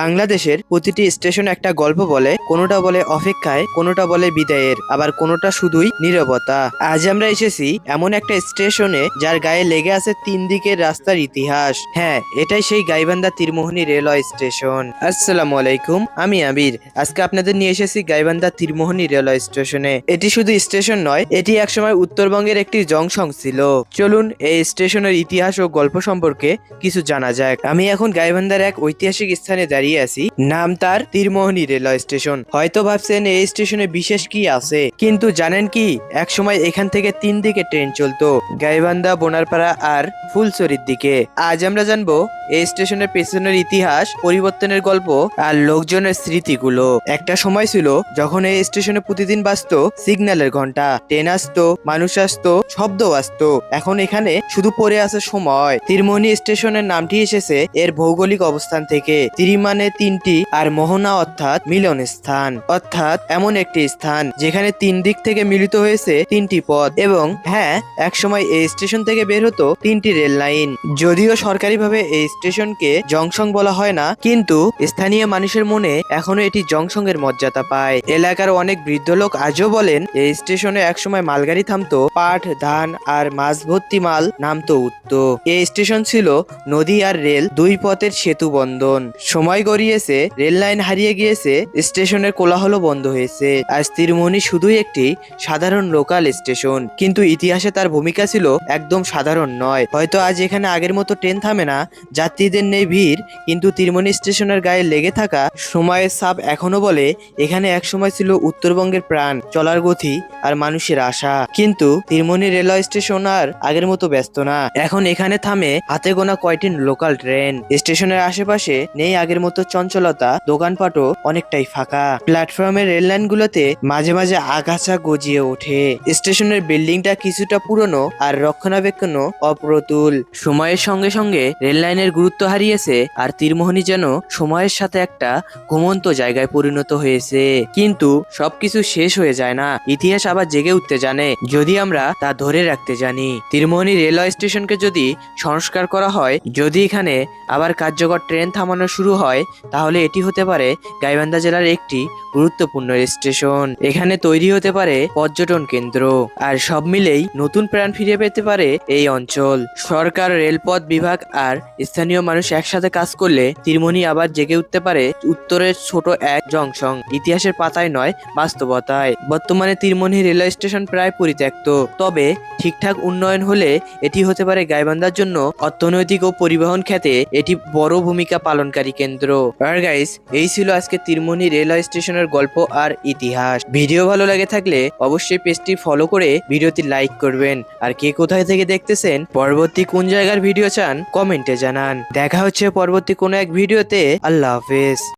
বাংলাদেশের প্রতিটি স্টেশন একটা গল্প বলে, কোনোটা বলে অপেক্ষায়, কোনোটা বলে বিদায়ের, আবার কোনোটা শুধুই নীরবতা। আজ আমরা এসেছি এমন একটা স্টেশনে যার গায়ে লেগে আছে তিন দিকের রাস্তার ইতিহাস। হ্যাঁ এটাই সেই গাইবান্ধা তীরমোহনী রেলওয়ে স্টেশন। আসসালামু আলাইকুম, আমি আবির। আজকে আপনাদের নিয়ে এসেছি গাইবান্ধা তীরমোহনী রেলওয়ে স্টেশনে। এটি শুধু স্টেশন নয়, এটি একসময় উত্তরবঙ্গের একটি জংশন ছিল। চলুন এই স্টেশনের ইতিহাস ও গল্প সম্পর্কে কিছু জানা যাক। আমি এখন গাইবান্ধার এক ঐতিহাসিক স্থানে দাঁড়িয়ে আছি। নাম তার তীরমোহনী রেলওয়ে স্টেশন। হয়তো ভাবছেন এই স্টেশনে বিশেষ কি আছে? কিন্তু জানেন কি এক সময় এখান থেকে তিন দিকে ট্রেন চলতো, গাইবান্ধা, বোনারপাড়া আর ফুলছড়ির দিকে। আজ আমরা জানব, এই স্টেশনের পেছনের ইতিহাস, পরিবর্তনের গল্প আর লোকজনের স্মৃতিগুলো। একটা সময় ছিল যখন এই স্টেশনে প্রতিদিন বাজতো সিগন্যালের ঘণ্টা ট্রেন আসতো, মানুষ আসতো শব্দ আসতো। এখন এখানে শুধু পড়ে আছে সময়। তীরমণি স্টেশনের নামটি এসেছে এর ভৌগোলিক অবস্থান থেকে। তীরি মানে তিনটি আর মোহনা অর্থাৎ মিলন স্থান অর্থাৎ এমন একটি স্থান যেখানে তিন দিক থেকে মিলিত হয়েছে তিনটি পথ এবং হ্যাঁ এক সময় এই স্টেশন থেকে বের হতো তিনটি রেল লাইন। যদিও সরকারিভাবে এই স্টেশনকে জংশন বলা হয় না, কিন্তু স্থানীয় মানুষের মনে এখনও এটি জংশন এর মর্যাদা পায়। এলাকার অনেক বৃদ্ধ লোক আজও বলেন, এই স্টেশনে একসময় মালগাড়ি থামতো, পাট, ধান আর মাছ ভর্তি মাল নামতো উঠতো। এই স্টেশন ছিল নদী আর রেল দুই পথের সেতু বন্ধন। সময় গড়িয়েছে, রেল লাইন হারিয়ে গিয়েছে, স্টেশনের কোলাহল বন্ধ হয়েছে। আর তীরমণি শুধুই একটি সাধারণ লোকাল স্টেশন কিন্তু ইতিহাসে তার ভূমিকা ছিল একদম সাধারণ নয়। হয়তো আজ এখানে আগের মতো ট্রেন থামে না, যাত্রীদের নেই ভিড়, কিন্তু তীরমণি স্টেশনের গায়ে লেগে থাকা সময়ের সাপ এখনও বলে, এখানে এক সময় ছিল উত্তরবঙ্গের প্রাণ, চলার গতি আর মানুষের আশা। কিন্তু তীরমণি রেলওয়ে স্টেশন আর আগের মতো ব্যস্ত না। এখন এখানে থামে হাতে গোনা কয়টি লোকাল ট্রেন স্টেশনের আশেপাশে নেই আগের মতো চঞ্চলতা দোকানপাটও অনেকটাই ফাঁকা। প্ল্যাটফর্মের রেল লাইন গুলোতে মাঝে মাঝে আগাছা গজিয়ে ওঠে। স্টেশনের বিল্ডিংটা কিছুটা পুরনো আর রক্ষণাবেক্ষণও অপ্রতুল। সময়ের সঙ্গে সঙ্গে রেল লাইনের গুরুত্ব হারিয়েছে আর তীরমোহনী যেন সময়ের সাথে একটা ঘুমন্ত জায়গায় পরিণত হয়েছে। কিন্তু সবকিছু শেষ হয়ে যায় না। ইতিহাস আবার জেগে উঠতে জানে, যদি আমরা তা ধরে রাখতে জানি। তীরমোহনী রেলওয়ে স্টেশনকে যদি সংস্কার করা হয়, যদি এখানে আবার কার্যকর ট্রেন থামানো শুরু হয় তাহলে এটি হতে পারে গাইবান্ধা জেলার একটি গুরুত্বপূর্ণ স্টেশন। এখানে তৈরি হতে পারে পর্যটন কেন্দ্র। আর সব মিলেই নতুন প্রাণ ফিরে পেতে পারে এই অঞ্চল। সরকার, রেলপথ বিভাগ আর স্থানীয় মানুষ একসাথে কাজ করলে তীরমণি আবার জেগে উঠতে পারে উত্তরের ছোট এক জংশন। ইতিহাসের পাতায় নয়, বাস্তবতায়। বর্তমানে তীরমণি রেলওয়ে স্টেশন প্রায় পরিত্যক্ত। তবে ঠিকঠাক উন্নয়ন হলে এটি হতে পারে গাইবান্ধার জন্য অর্থনৈতিক ও পরিবহন ক্ষেত্রে এটি বড় ভূমিকা পালনকারী কেন্দ্র। আর গাইস এই ছিল আজকে তীরমণি রেলওয়ে স্টেশনের গল্প আর ইতিহাস। ভিডিও ভালো লাগে থাকলে অবশ্যই পেজটি ফলো করে ভিডিওটি লাইক করবেন। আর কে কোথায় থেকে দেখতেছেন, পরবর্তী কোন জায়গার ভিডিও চান কমেন্টে জানান। দেখা হচ্ছে পরবর্তী কোনো এক ভিডিওতে। আল্লাহ হাফেজ।